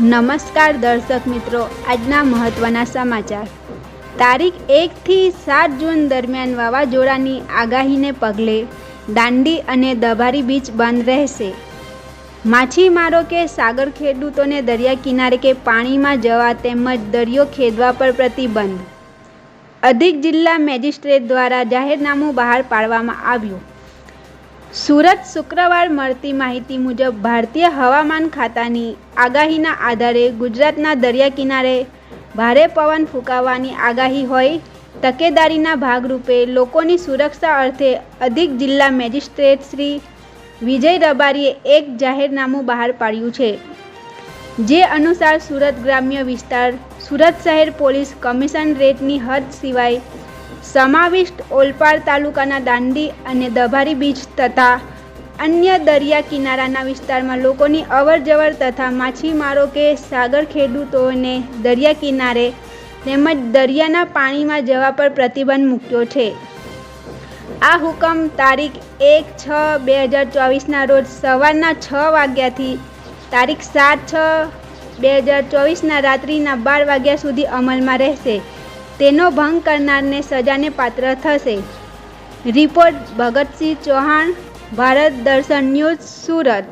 નમસ્કાર દર્શક મિત્રો, આજના મહત્ત્વના સમાચાર. તારીખ એકથી સાત જૂન દરમિયાન વાવાઝોડાની આગાહીને પગલે દાંડી અને દભારી બીચ બંધ રહેશે. માછીમારો કે સાગર ખેડૂતોને દરિયા કિનારે કે પાણીમાં જવા તેમજ દરિયો ખેડવા પર પ્રતિબંધ. અધિક જિલ્લા મેજિસ્ટ્રેટ દ્વારા જાહેરનામું બહાર પાડવામાં આવ્યું. સુરત શુક્રવાર મળતી માહિતી મુજબ ભારતીય હવામાન ખાતાની આગાહીના આધારે ગુજરાતના દરિયા કિનારે ભારે પવન ફૂંકાવાની આગાહી હોય તકેદારીના ભાગરૂપે લોકોની સુરક્ષા અર્થે અધિક જિલ્લા મેજિસ્ટ્રેટ શ્રી વિજય રબારીએ એક જાહેરનામું બહાર પાડ્યું છે. જે અનુસાર સુરત ગ્રામ્ય વિસ્તાર, સુરત શહેર પોલીસ કમિશનરેટની હદ સિવાય સમાવિષ્ટ ઓલપાડ તાલુકાના દાંડી અને દભારી બીચ તથા અન્ય દરિયા કિનારાના વિસ્તારમાં લોકોની અવરજવર તથા માછીમારો કે સાગર ખેડૂતોને દરિયા કિનારે તેમજ દરિયાના પાણીમાં જવા પર પ્રતિબંધ મૂક્યો છે. આ હુકમ તારીખ એક છ બે હજાર ચોવીસના રોજ સવારના છ વાગ્યાથી તારીખ સાત છ બે હજાર ચોવીસના રાત્રિના બાર વાગ્યા સુધી અમલમાં રહેશે. તેનો ભંગ કરનારને સજાને પાત્ર થશે. રિપોર્ટ ભગતસિંહ ચૌહાણ ભારત દર્શન ન્યૂઝ સુરત.